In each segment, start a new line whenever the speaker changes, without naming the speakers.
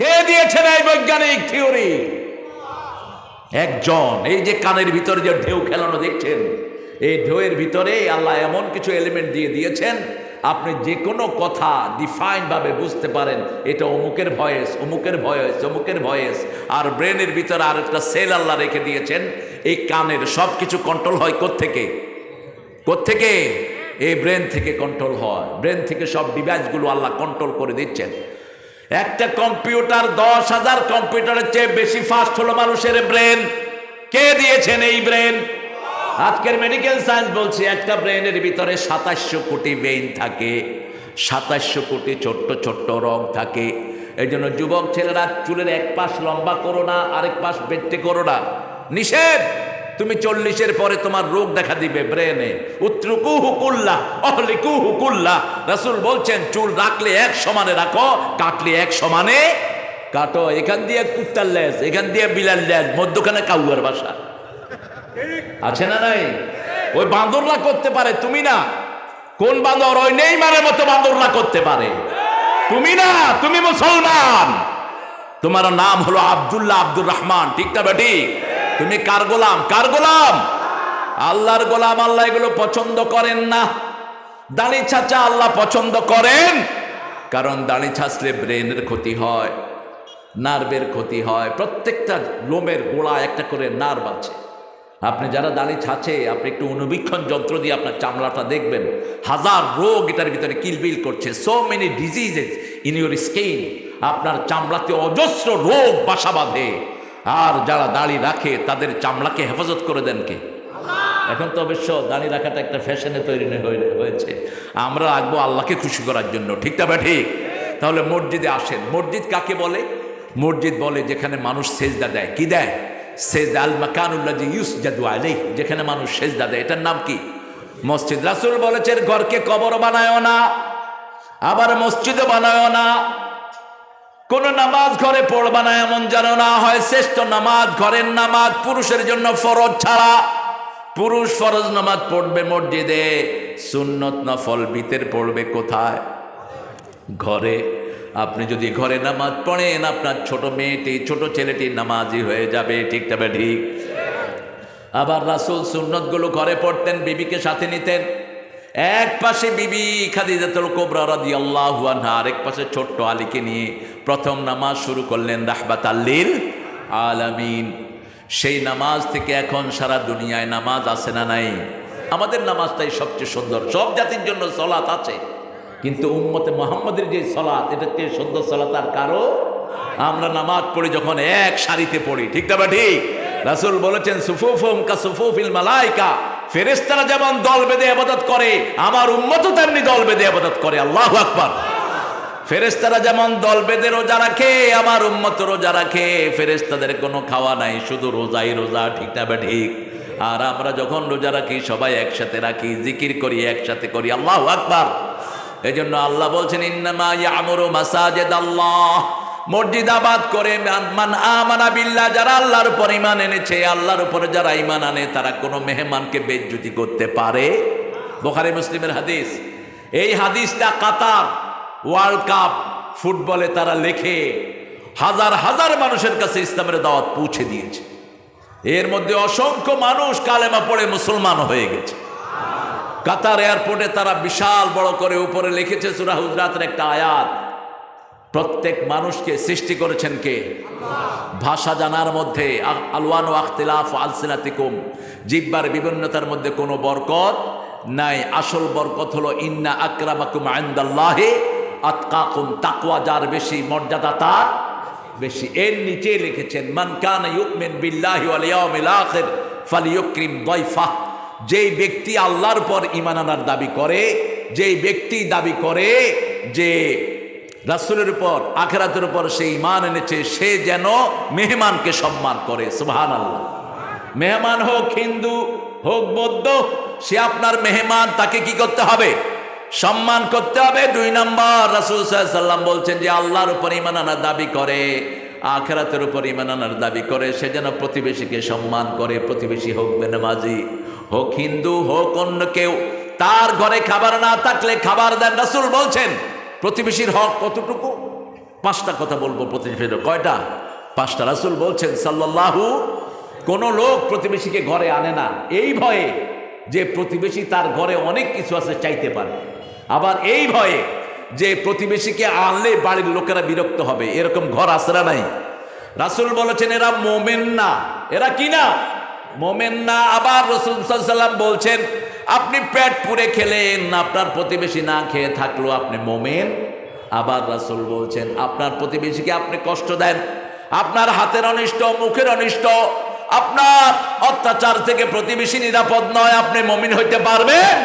কে দিয়েছেন এই বৈজ্ঞানিক থিওরি? একজন, এই যে কানের ভিতরে যে ঢেউ খেলানো দেখছেন, এই ঢেউয়ের ভিতরে আল্লাহ এমন কিছু এলিমেন্ট দিয়ে দিয়েছেন, আপনি যে কোনো কথা ডিফাইন ভাবে বুঝতে পারেন, এটা অমুকের ভয়েস অমুকের ভয়েস অমুকের ভয়েস, আর ব্রেনের ভিতরে আর একটা সেল আল্লাহ রেখে দিয়েছেন, এই কানের সব কিছু কন্ট্রোল হয় কোত্থেকে? কোত্থেকে? এই ব্রেন থেকে কন্ট্রোল হয়, ব্রেন থেকে সব ডিভাইসগুলো আল্লাহ কন্ট্রোল করে দিচ্ছেন। একটা কম্পিউটার দশ হাজার কম্পিউটারের চেয়ে বেশি ফাস্ট হলো মানুষের ব্রেন কে দিয়েছেন এই ব্রেন আজকের মেডিকেল সায়েন্স বলছে, একটা ব্রেনের ভিতরে সাতাশশো কোটি বেইন থাকে। সাতাশশো কোটি ছোট্ট ছোট্ট রং থাকে। এই জন্য যুবক ছেলেরা চুলের এক পাশ লম্বা করো না, আরেক পাশ বেটে করো না। নিষেধ! তুমি চল্লিশের পরে তোমার রোগ দেখা দিবে ব্রেনে। উত্রুকু হুকুল্লা অহলিকু হুকুল্লা রাসুল বলছেন, চুল রাখলে এক সমানে রাখো, কাটলে এক সমানে কাটো। এখান দিয়ে কুত্তার লেজ, এখান দিয়ে বিলাল লেজ, মধ্যখানে কাউয়ার বাসা। আছে না নাই? ওই বান্দররা করতে পারে, তুমি না। কোন বান্দর ওই নেই মারের মতো বান্দররা করতে পারে। তুমি না, তুমি মুসলমান। তোমার নাম হলো আব্দুল্লাহ আব্দুর রহমান। ঠিক না বেটি তুমি কার গোলাম? কার গোলাম? আল্লাহর গোলাম আল্লাহ এগুলো পছন্দ করেন না। দাড়ি ছাচা আল্লাহ পছন্দ করেন। কারণ দাড়ি ছাঁচলে ব্রেনের ক্ষতি হয়, নার্ভের ক্ষতি হয়, প্রত্যেকটা লোমের গোড়া একটা করে নার্ভ আছে। আপনি যারা দাড়ি ছাছে আপনি একটু অনুবীক্ষণ যন্ত্র দিয়ে আপনার চামড়াটা দেখবেন। হাজার রোগ এটার ভিতরে কিলবিল করছে। So many diseases in your skin আপনার চামড়াতে অজস্র রোগ বাসা বাঁধে। আর যারা দাড়ি রাখে তাদের চামড়াকে হেফাজত করে দেন কে? এখন তো অবশ্য দাড়ি রাখাটা একটা ফ্যাশনে তৈরি হয়ে- হয়েছে। আমরা রাখব আল্লাহকে খুশি করার জন্য। ঠিক না ঠিক? তাহলে মসজিদে আসেন। মসজিদ কাকে বলে? মসজিদ বলে যেখানে মানুষ সেজদা দেয়। কি দেয়? সেজদা আল মাকানুল্লাহ ইউস জাদু আলাই যেখানে মানুষ সেজদা দেয়। এটার নাম কি? মসজিদ। রাসুল বলেছেন ঘরকে কবর বানায় না আবার মসজিদও বানায় না। কোন নামাজ ঘরে পড়বা না, এমন যেন না হয়। শ্রেষ্ঠ নামাজ ঘরের নামাজ পুরুষের জন্য ফরজ ছাড়া। পুরুষ ফরজ নামাজ পড়বে মসজিদে, সুন্নত নফল বিতের পড়বে কোথায়? ঘরে। আপনি যদি ঘরে নামাজ পড়েন, আপনার ছোট মেয়েটি, ছোট ছেলেটি নামাজি হয়ে যাবে, ঠিক তবে ঠিক। আবার রাসুল সুন্নতগুলো ঘরে পড়তেন, বিবিকে সাথে নিতেন। এক পাশে বিবি খাদিজাতুল কোবরা রাদিয়াল্লাহু আনহা, আরেক পাশে ছোট্ট আলীকে নিয়ে প্রথম নামাজ শুরু করলেন রাহবাত আল্লিল আলামিন। সেই নামাজ থেকে এখন সারা দুনিয়ায় নামাজ আছে না নাই? আমাদের নামাজটাই সবচেয়ে সুন্দর। সব জাতির জন্য সলাৎ আছে, কিন্তু উম্মতে মোহাম্মদের যে সলাৎ, এটা চেয়ে সুন্দর সলাৎ আর কারও? আমরা নামাজ পড়ি যখন এক সারিতে পড়ি, ঠিক না বা ঠিক? রাসুল বলেছেন, সুফুফুম কা সুফুফিল মালাইকা। ফেরেশতারা যেমন দল বেঁধে আবাদত করে, আমার উম্মতও তেমনি দল বেঁধে আবাদত করে। আল্লাহ আকবার। ফেরেশতারা যেমন দল বেঁধে রোজা রাখে, আমার উম্মত রোজা রাখে। ফেরেশতাদের কোনো খাওয়া নাই, শুধু রোজাই রোজা, ঠিক না বা ঠিক? আর আমরা যখন রোজা রাখি, সবাই একসাথে রাখি, জিকির করি, একসাথে করি। আল্লাহ আকবার। এই জন্য আল্লাহ বলছেন, ইন্নামা ইয়ামুরু মাসাজিদ আল্লাহ মসজিদ আবাদ করে মান- যারা আল্লাহর উপর ইমান এনেছে, আল্লাহর উপরে যারা ইমান আনে, তারা কোনো মেহমানকে বেজ্জুতি করতে পারে? বোখারি মুসলিমের হাদিস। এই হাদিসটা কাতার ওয়ার্ল্ড কাপ ফুটবলে তারা লেখে হাজার হাজার মানুষের কাছে ইসলামের দাওয়াত পৌঁছে দিয়েছে। এর মধ্যে অসংখ্য মানুষ কালেমা পড়ে মুসলমান হয়ে গেছে। কাতার এয়ারপোর্টে তারা বিশাল বড় করে উপরে লিখেছে, সুরা হুজরাতের একটা আয়াত। প্রত্যেক মানুষকে সৃষ্টি করেছেন কে? ভাষা জানার মধ্যে আলওয়ান আখতিলাফ আলসিনাতিকুম। জিব্বার বিভিন্নতার মধ্যে কোনো বরকত নাই। আসল বরকত হলো ইন্না আকরামাকুম আইন্দাল্লাহে আতকাকুম তাকওয়া, যার বেশি মর্যাদা তার বেশি। এর নিচে লিখেছেন, মান কানা ইউমিন বিল্লাহি ওয়াল ইয়াউমিল আখির ফালিয়ুকরিম দাইফা যেই ব্যক্তি আল্লাহর পর ইমান আনার দাবি করে, যেই ব্যক্তি দাবি করে যে রাসূলের উপর, আখেরাতের উপর সে ইমান এনেছে, সে যেন মেহমানকে সম্মান করে সুবহান আল্লাহ মেহমান হোক হিন্দু, হোক বৌদ্ধ, সে আপনার মেহমান, তাকে কি করতে হবে? সম্মান করতে হবে। দুই নম্বর, রাসুল সাল্লাম বলছেন যে, আল্লাহর উপর ইমান আনার দাবি করে, আখেরাতের উপর ইমান আনার দাবি করে, সে যেন প্রতিবেশীকে সম্মান করে, প্রতিবেশী হোক বেনামাজি, হোক হিন্দু, হোক অন্য কেউ, তার ঘরে খাবার না থাকলে খাবার দেন। রাসুল বলছেন প্রতিবেশীর হক কতটুকু? পাঁচটা কথা বলব প্রতিবেশী কয়টা? পাঁচটা। রাসুল বলছেন, সাল্লাল্লাহু, কোনো লোক প্রতিবেশীকে ঘরে আনে না। এই ভয়ে যে প্রতিবেশী তার ঘরে অনেক কিছু আছে, চাইতে পারে। আবার এই ভয়ে যে প্রতিবেশীকে আনলে বাড়ির লোকেরা বিরক্ত হবে। এরকম ঘর আসরা নাই? রাসুল বলেছেন, এরা মোমেন না। এরা কি না? মোমেন না। আবার রসুল সাল্লাম বলছেন আপনি পেট পুরে খেলেন, আপনার প্রতিবেশী না খেয়ে থাকল আপনি মোমেন। আবার রাসুল বলছেন, আপনার প্রতিবেশীকে আপনি কষ্ট দেন। আপনার হাতের অনিষ্ট, মুখের অনিষ্ট, আপনার অত্যাচার থেকে প্রতিবেশী নিরাপদ নয়, আপনি মমিন হইতে পারবেন।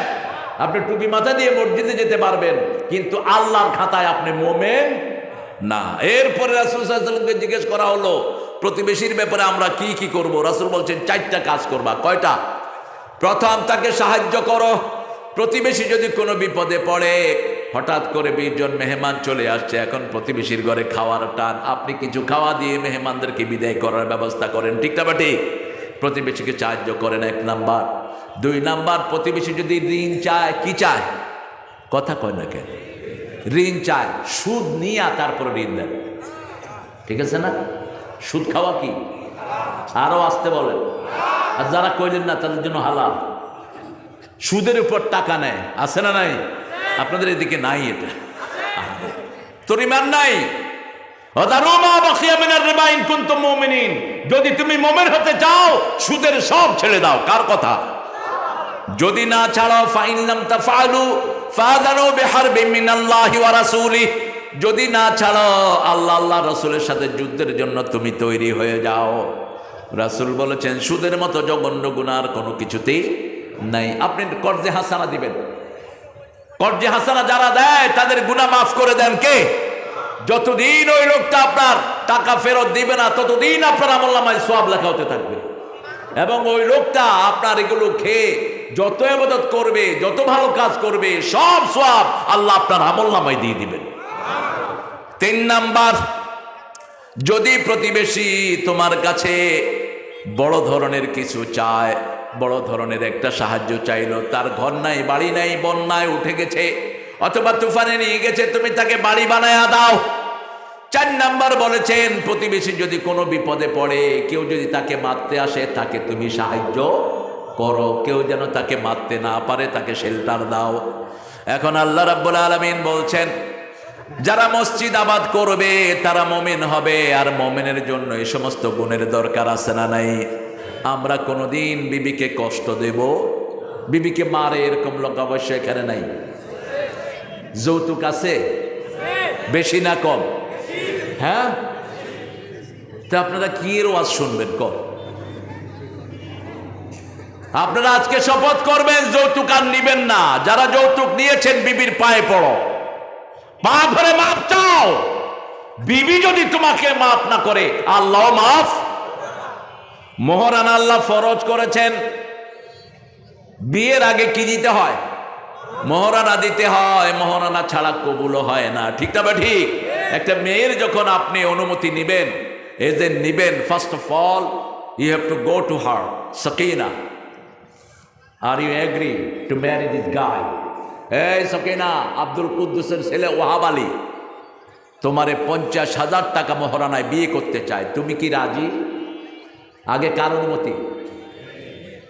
আপনি টুপি মাথা দিয়ে মসজিদে যেতে পারবেন, কিন্তু আল্লাহর খাতায় আপনি মোমেন না। এরপরে রাসুল সাল্লামকে জিজ্ঞেস করা হলো, প্রতিবেশীর ব্যাপারে আমরা কি কি করব? রাসুল বলছেন, চারটা কাজ করবা। কয়টা? প্রথম তাকে সাহায্য করো। প্রতিবেশী যদি কোনো বিপদে পড়ে, হঠাৎ করে বিশজন মেহমান চলে আসছে, এখন প্রতিবেশীর ঘরে খাওয়ার টান। আপনি কিছু খাওয়া দিয়ে মেহমানদেরকে বিদায় করার ব্যবস্থা করেন, ঠিক না বাটি প্রতিবেশীকে সাহায্য করেন এক নাম্বার। দুই নাম্বার, প্রতিবেশী যদি ঋণ চায়, কি চায়? কথা কয় না কেন? ঋণ চায়, সুদ নিয়ে তারপরে ঋণ দেন। ঠিক আছে না? সুদ খাওয়া কি? আরও আসতে বলেন। আর যারা কইলেন না, তাদের জন্য হালাল। সুদের উপর টাকা নেয়, আছে না নাই? আপনাদের এদিকে নাই এটা। তোর ইমান নাই? যদি তুমি মুমিন হতে চাও, সুদের সব ছেড়ে দাও। কার কথা? যদি না ছাড়াও, ফাইন লাম তাফআলু ফাদানু বিহারবি মিনাল্লাহি ওয়া রাসূলি যদি না ছাড়াও, আল্লাহ আল্লাহ রাসূলের সাথে যুদ্ধের জন্য তুমি তৈরি হয়ে যাও। রাসূল বলেছেন, সুদের মতো জঘন্য গুনার কোনো কিছুতেই নাই। আপনি কর্জে হাসানা দিবেন। কর্জে হাসানা যারা দেয়, তাদের গুনাহ মাফ করে দেন কে? যতদিন ওই লোকটা আপনার টাকা ফেরত দিবে না, ততদিন আপনার আমল্লামায় সব লেখা হতে থাকবে। এবং ওই লোকটা আপনার এগুলো খেয়ে যত এবাদত করবে, যত ভালো কাজ করবে, সব সব আল্লাহ আপনার আমল নামায় দিয়ে দিবেন। তিন নাম্বার, যদি প্রতিবেশী তোমার কাছে বড় ধরনের কিছু চায়, বড় ধরনের একটা সাহায্য চাইলো। তার ঘর নাই, বাড়ি নাই, বন্যায় উঠে গেছে। অথবা তুফানে নিয়ে গেছে, তুমি তাকে বাড়ি বানায়া দাও। চার নাম্বার বলেছেন, প্রতিবেশী যদি কোনো বিপদে পড়ে, কেউ যদি তাকে মারতে আসে, তাকে তুমি সাহায্য করো। কেউ যেন তাকে মারতে না পারে, তাকে শেল্টার দাও। এখন আল্লাহ রাব্বুল আলামিন বলছেন যারা মসজিদ আবাদ করবে, তারা মমিন হবে। আর মমিনের জন্য এই সমস্ত গুণের দরকার আছে না নাই? আমরা কোনোদিন বিবিকে কষ্ট দেব? বিবিকে মারে এরকম লোক অবশ্যই এখানে নাই। যৌতুক আছে? বেশি না কম? হ্যাঁ? তা আপনারা কি এর ওয়াজ শুনবেন কম আপনারা আজকে শপথ করবেন, যৌতুক আর নিবেন না। যারা যৌতুক নিয়েছেন, বিবির পায়ে পড়ো। পা ধরে মাপ চাও। বিবি যদি তোমাকে মাফ না করে, আল্লাহ মাফ। মোহরান আল্লাহ ফরজ করেছেন। বিয়ের আগে কি দিতে হয়? মহারানা দিতে হয়, মহারানা ছাড়া কবুল হয় না। ঠিক না বা ঠিক? একটা মেয়ের যখন আপনি অনুমতি নিবেন এজ এ নিবেন first of all you have to go to her Sakina are you agree to marry this guy এই সকিনা, আব্দুল কুদ্দুসের ছেলে ওয়াহাব আলী, তোমারে পঞ্চাশ হাজার টাকা মহারানায় বিয়ে করতে চায়। তুমি কি রাজি? আগে কার অনুমতি?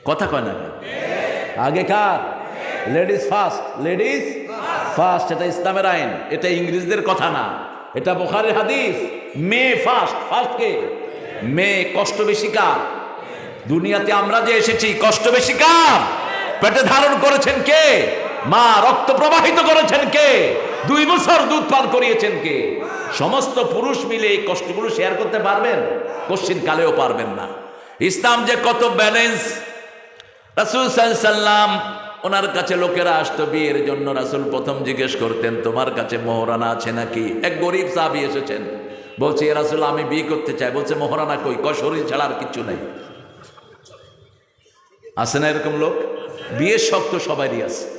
কথা কয় না আগে কার? Ladies first. লেডিস ফার্স্ট, এটা ইসলামের আইন, এটা ইংরেজদের কথা না। এটা বোখারের হাদিস। মে ফার্স্ট। ফার্স্ট কে? মে কষ্ট বেশি কার? দুনিয়াতে আমরা যে এসেছি, কষ্ট বেশি কার? পেটে ধারণ করেছেন কে? মা রক্ত প্রবাহিত করেছেন কে? দুই বছর দুধ পান করিয়েছেন কে? সমস্ত পুরুষ মিলে এই কষ্টগুলো শেয়ার করতে পারবেন? কোশ্চিন কালেও পারবেন না। ইসলাম যে কত ব্যালেন্স রাসুল সাল্লাম ওনার কাছে লোকেরা আসতো, বিয়ের জন্য রাসুল প্রথম জিজ্ঞেস করতেন, তোমার কাছে মোহরানা আছে নাকি? এক গরিব সাহাবি এসেছেন। বলছে, "এ রাসুল, আমি বিয়ে করতে চাই। বলছে, মোহরানা কই? ক শরীর ছাড়া আর কিচ্ছু নাই। আছে না এরকম লোক? বিয়ের শক্ত সবারই আছে।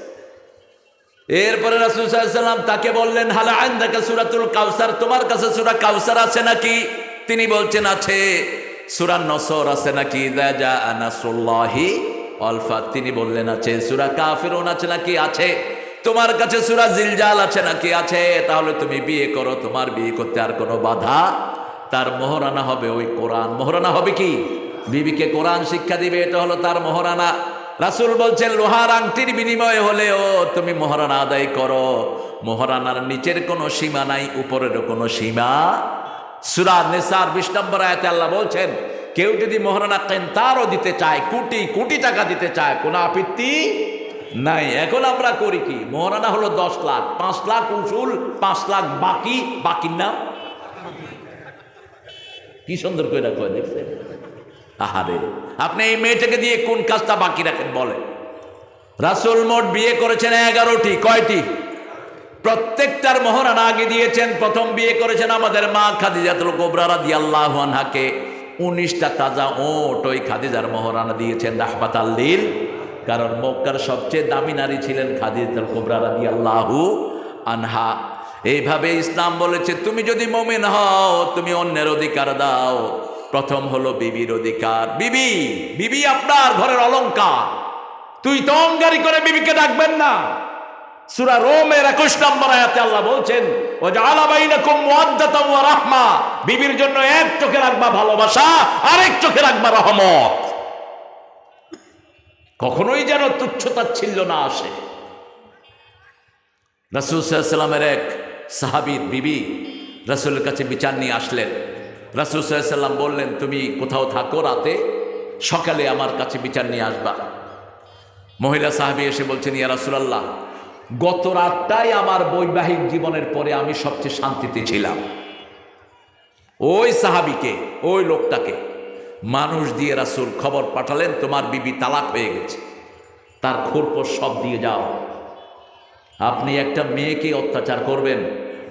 এরপরে রাসুল সাল্লাম তাকে বললেন, হালা আইন দেখা সুরাতুল কাউসার? তোমার কাছে সুরা কাউসার আছে নাকি? তিনি বলছেন, আছে। সুরা নসর আছে নাকি? দাজা তিনি বললেন, আছে। সুরা কাফিরুন আছে নাকি? আছে। তোমার কাছে সুরা জিলজাল আছে নাকি? আছে। তাহলে তুমি বিয়ে করো। তোমার বিয়ে করতে আর কোনো বাধা তার মহরানা হবে ওই কোরআন। মোহরানা হবে কি? বিবিকে কোরআন শিক্ষা দিবে, এটা হলো তার মোহরানা। রাসুল বলছেন, লোহার আংটির বিনিময়ে হলেও তুমি মোহরানা আদায় করো। মহারানার নিচের কোনো সীমা নাই উপরেরও কোনো সীমা। সুরা নেসার বিশ নম্বর আয়াতে আল্লাহ বলছেন, কেউ যদি মোহরানা কেন্তারও দিতে চায়, কোটি কোটি টাকা দিতে চায়, কোনো আপত্তি নাই। এখন আমরা করি কি? মোহরানা হলো দশ লাখ, পাঁচ লাখ উসুল, পাঁচ লাখ বাকি, বাকির নাম? কি সুন্দর করে রাখো দেখছেন? আহারে, আপনি এই মেয়েটাকে দিয়ে কোন কাজটা বাকি রাখেন বলে রাসুল মোট বিয়ে করেছেন এগারোটি, কয়টি? প্রত্যেকটার মোহরানা আগে দিয়েছেন, প্রথম বিয়ে করেছেন আমাদের মা খাদিজাতুল কোবরা রাদিয়াল্লাহু আনহাকে। উনিশটা তাজা ওট ওই খাদিজার মোহরানা দিয়েছেন রাহমাত আল্লিল কারণ মক্কার সবচেয়ে দামি নারী ছিলেন খাদিজাতুল কোবরা রাদিয়াল্লাহু আনহা। এইভাবে ইসলাম বলেছে, তুমি যদি মোমেন হও, তুমি অন্যের অধিকার দাও। প্রথম হলো বিবির অধিকার। বিবি বিবি আপনার ঘরের অলঙ্কার তুই তো অঙ্গারি করে বিবিকে ডাকবেন না। সুরা রোমের একুশ নম্বর আয়াতে আল্লাহ বলছেন ও যে রাহমা। বিবির জন্য এক চোখে রাখবা ভালোবাসা, আরেক চোখে রাখবা রহমত। কখনোই যেন তুচ্ছতাচ্ছিল্য না আসে। রাসূল সাল্লামের এক সাহাবীর বিবি রাসূলের কাছে বিচার নিয়ে আসলেন। রাসূল সাল্লাম বললেন, তুমি কোথাও থাকো রাতে? সকালে আমার কাছে বিচার নিয়ে আসবা। মহিলা সাহাবি এসে বলছেন, ইয়া রাসূলুল্লাহ, গত রাতটাই আমার বৈবাহিক জীবনের পরে আমি সবচেয়ে শান্তিতে ছিলাম। ওই সাহাবিকে, ওই লোকটাকে মানুষ দিয়ে রাসূল খবর পাঠালেন, তোমার বিবি তালাক হয়ে গেছে। তার খোরপোশ সব দিয়ে যাও। আপনি একটা মেয়েকে অত্যাচার করবেন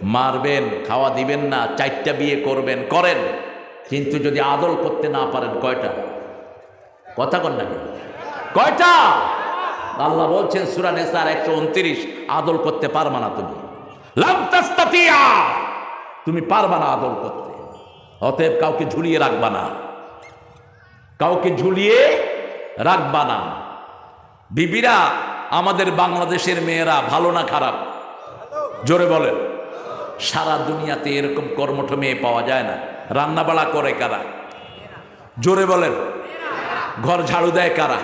মারবেন, খাওয়া দিবেন না, চারটা বিয়ে করবেন, করেন। কিন্তু যদি আদল করতে না পারেন, কয়টা? কথা কন নাকি কয়টা? আল্লাহ বলছেন, সুরা নেসার একশো উনত্রিশ আদল করতে পারবা না তুমি। তুমি পারবা না আদল করতে। অতএব কাউকে ঝুলিয়ে রাখবা না। কাউকে ঝুলিয়ে রাখবা না। বিবিরা, আমাদের বাংলাদেশের মেয়েরা ভালো না খারাপ? জোরে বলেন। সারা দুনিয়াতে এরকম কর্মঠ মেয়ে পাওয়া যায় না। রান্না বাড়া করে কারা? জোরে বলেন। ঘর ঝাড়ু দেয় কারা?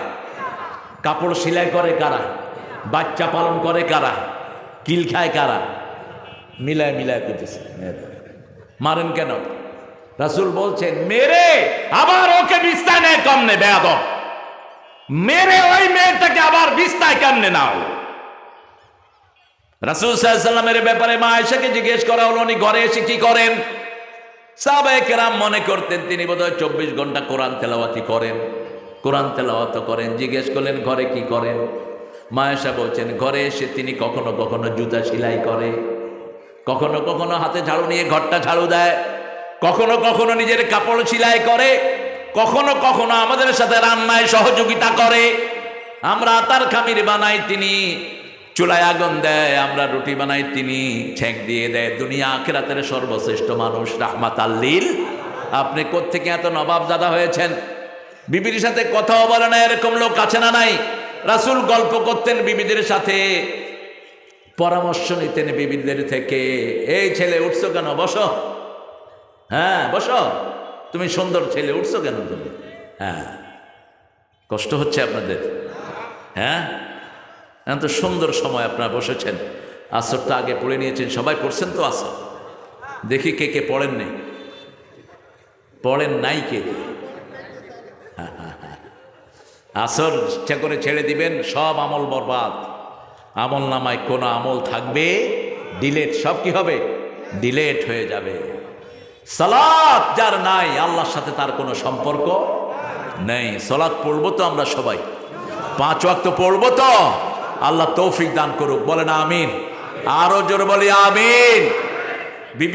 কাপড় সেলাই করে কারা? বাচ্চা পালন করে কারা? কিল খায় কারা? মিলায় মিলায় করতেছে মারেন কেন? রাসুল বলছেন, মেরে, আবার ওকে বিস্তায় নেয় কম নে বেয়াদ মেরে ওই মেয়েটাকে আবার বিস্তায় কেমনে নাও? রাসুল সাল্লামের ব্যাপারে মা আয়েশাকে জিজ্ঞেস করা হলো, উনি ঘরে এসে কি করেন? সাহাবায়ে কেরাম মনে করতেন, তিনি বোধহয় চব্বিশ ঘণ্টা কোরআন তেলাওয়াতি করেন। কোরআন তেলাওয়াত করেন, জিজ্ঞেস করলেন, ঘরে কি করেন? মায়েশা বলছেন, ঘরে এসে তিনি কখনো কখনো জুতা সেলাই করে, কখনো কখনো হাতে ঝাড়ু নিয়ে ঘরটা ঝাড়ু দেয়, কখনো কখনো নিজের কাপড় সেলাই করে, কখনো কখনো আমাদের সাথে রান্নায় সহযোগিতা করে। আমরা আতার খামির বানাই, তিনি চুলায় আগুন দেয়, আমরা রুটি বানাই, তিনি ছেঁক দিয়ে দেয়। দুনিয়া আখেরাতের সর্বশ্রেষ্ঠ মানুষ, রাহমাত আল্লিল আপনি কোত্থেকে এত নবাব দাদা হয়েছেন? বিবির সাথে কথাও বলে না, এরকম লোক আছে না নাই? রাসুল গল্প করতেন বিবিদের সাথে, পরামর্শ নিতেন বিবিদের থেকে, এই ছেলে, উঠছো কেন? বসো। হ্যাঁ বসো। তুমি সুন্দর ছেলে, উঠছো কেন তুমি? হ্যাঁ কষ্ট হচ্ছে আপনাদের। হ্যাঁ? এখন তো সুন্দর সময় আপনারা বসেছেন। আসরটা আগে পড়ে নিয়েছেন। সবাই পড়ছেন তো আসর? দেখি কে কে পড়েননি পড়েন নাই কে কে? আসর ইচ্ছা করে ছেড়ে দিবেন, সব আমল বরবাদ। আমল নামায় কোনো আমল থাকবে, ডিলেট সব কি হবে? ডিলেট হয়ে যাবে। সালাত যার নাই, আল্লাহর সাথে তার কোনো সম্পর্ক নেই। সালাত পড়ব তো আমরা সবাই। পাঁচ ওয়াক্ত পড়ব তো। আল্লাহ তৌফিক দান করুক। বলেন আমিন। আরও জোর বলি আমিন। বিবি